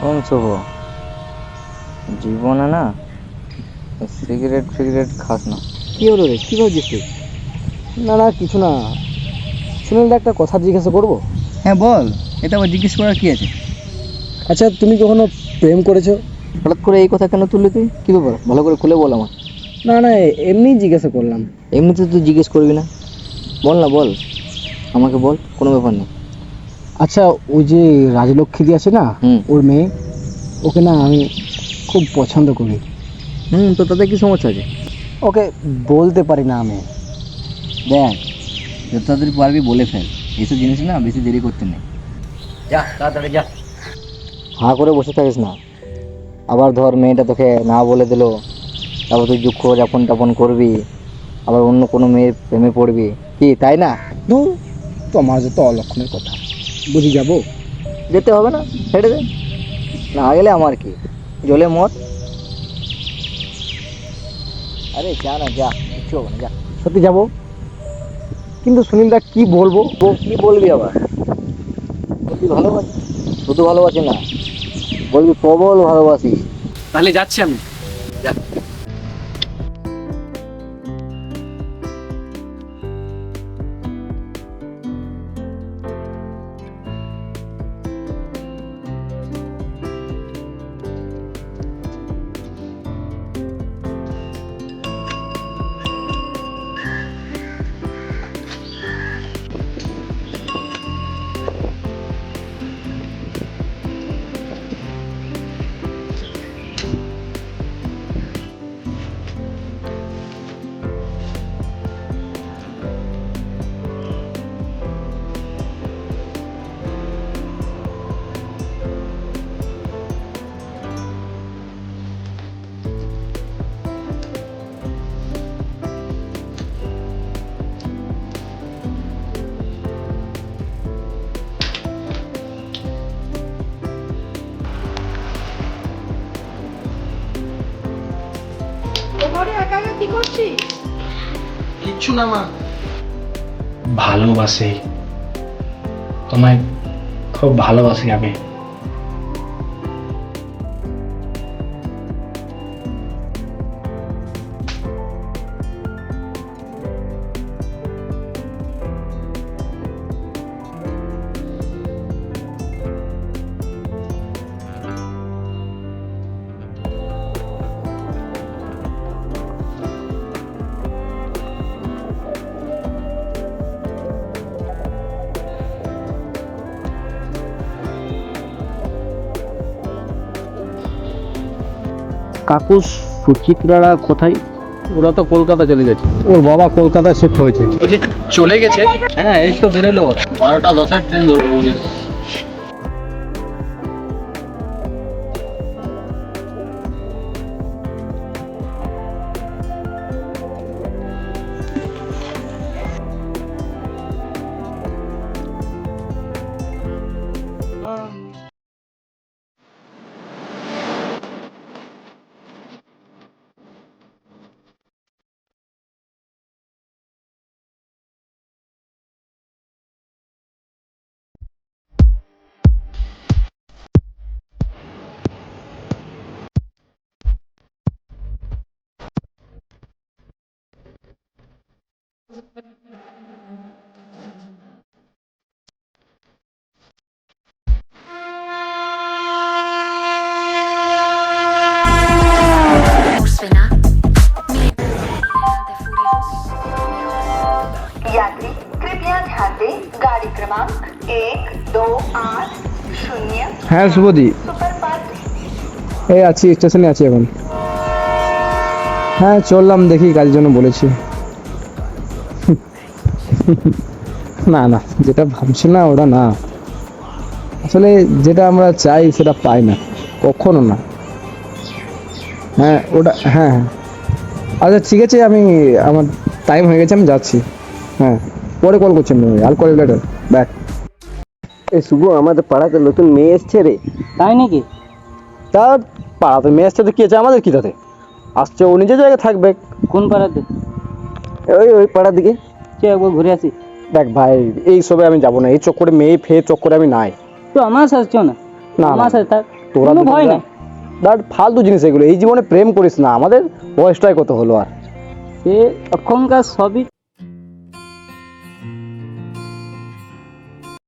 কোন শুভ জীবনে না সিগারেট ফিগারেট খাস না। কি হলো রে? কি ভাবছিস তুই? না না কিছু না। সুনীল একটা কথা জিজ্ঞাসা করব? হ্যাঁ বল। এটা আবার জিজ্ঞেস করার কি আছে? আচ্ছা তুমি কখনো প্রেম করেছ? হঠাৎ করে এই কথা কেন তুললি তুই? কী ব্যাপার? ভালো করে খুলে বল আমার না না এমনি জিজ্ঞাসা করলাম। এমনিতে তুই জিজ্ঞেস করবি না। বল না বল। আমাকে বল কোনো ব্যাপার নেই। আচ্ছা ওই যে রাজলক্ষ্মী আছে না হুম। ওর মেয়ে ওকে না আমি খুব পছন্দ করি। হুম তো তাতে কি সমস্যা আছে? ওকে বলতে পারি না আমি। দেখ যত তাড়াতাড়ি পারবি বলে ফেল। এইসব জিনিস না বেশি দেরি করতে নেই। যা তাড়াতাড়ি যা। হাঁ করে বসে থাকিস না। আবার ধর মেয়েটা তোকে না বলে দিল তারপর তুই দুঃখ যাপন টাপন করবি আবার অন্য কোনো মেয়ের প্রেমে পড়বি। কি তাই না? ধুর তোমার তো অলক্ষণের কথা। বুঝি যাব। যেতে হবে না, ছেড়ে দে। না গেলে আমার কি? জলে মর। আরে যা না, যা কিচ্ছু হবে না, যা। সত্যি যাব। কিন্তু সুনীলদা, কি বলব? কি বলবি আবার? বলবি ভালোবাসি? শুধু ভালোবাসি না, বলবি প্রবল ভালোবাসি। তাহলে যাচ্ছি আমি। ঘরে একা একা কি করছিস? কিচ্ছু না মা। ভালোবাসি। তোমায় খুব ভালোবাসি আমি। কাকু সুচিত্রারা কোথায়? ওরা তো কলকাতা চলে গেছে। ওর বাবা কলকাতায় শিফট হয়েছে। চলে গেছে? হ্যাঁ এই তো বেরোলো। বারোটা দশের ট্রেন ধরবো क्रमांक एक दो आठ शून्य হ্যাঁ শুভদি सुपरफास्ट এই আছি স্টেশনে আছি এখন হ্যাঁ চললাম দেখি কাজের জন্য বলেছি না না যেটা ভাবছি না ওটা না আসলে যেটা আমরা চাই সেটা পাই না কখনো না হ্যাঁ ওটা হ্যাঁ হ্যাঁ আচ্ছা ঠিক আছে আমি আমার টাইম হয়ে গেছে আমি যাচ্ছি হ্যাঁ পরে কল করছি আমি আর কল লেটার ব্যাক এই শুভ আমাদের পাড়াতে নতুন মেয়ে এসছে রে। তাই নাকি? তার পাড়াতে মেয়ে এসছে তো কি আছে আমাদের কি তাতে? আসছে ও নিজের জায়গায় থাকবে। কোন পাড়াতে? ওই ওই পাড়ার দিকে। কে একবার ঘুরে আসি। দেখ ভাই এই সবে আমি যাব না এই চক্করে মেয়ে ফেয়ে চক্করে আমি নাই। তো আমার সাথে চো না? না, আমার সাথে থাক তোরা কোনো দুজন ভয় নেই। দেখ ফালতু জিনিস এগুলো এই জীবনে প্রেম করিস না আমাদের বয়সটাই কত হলো আর। সে এখনকার সবই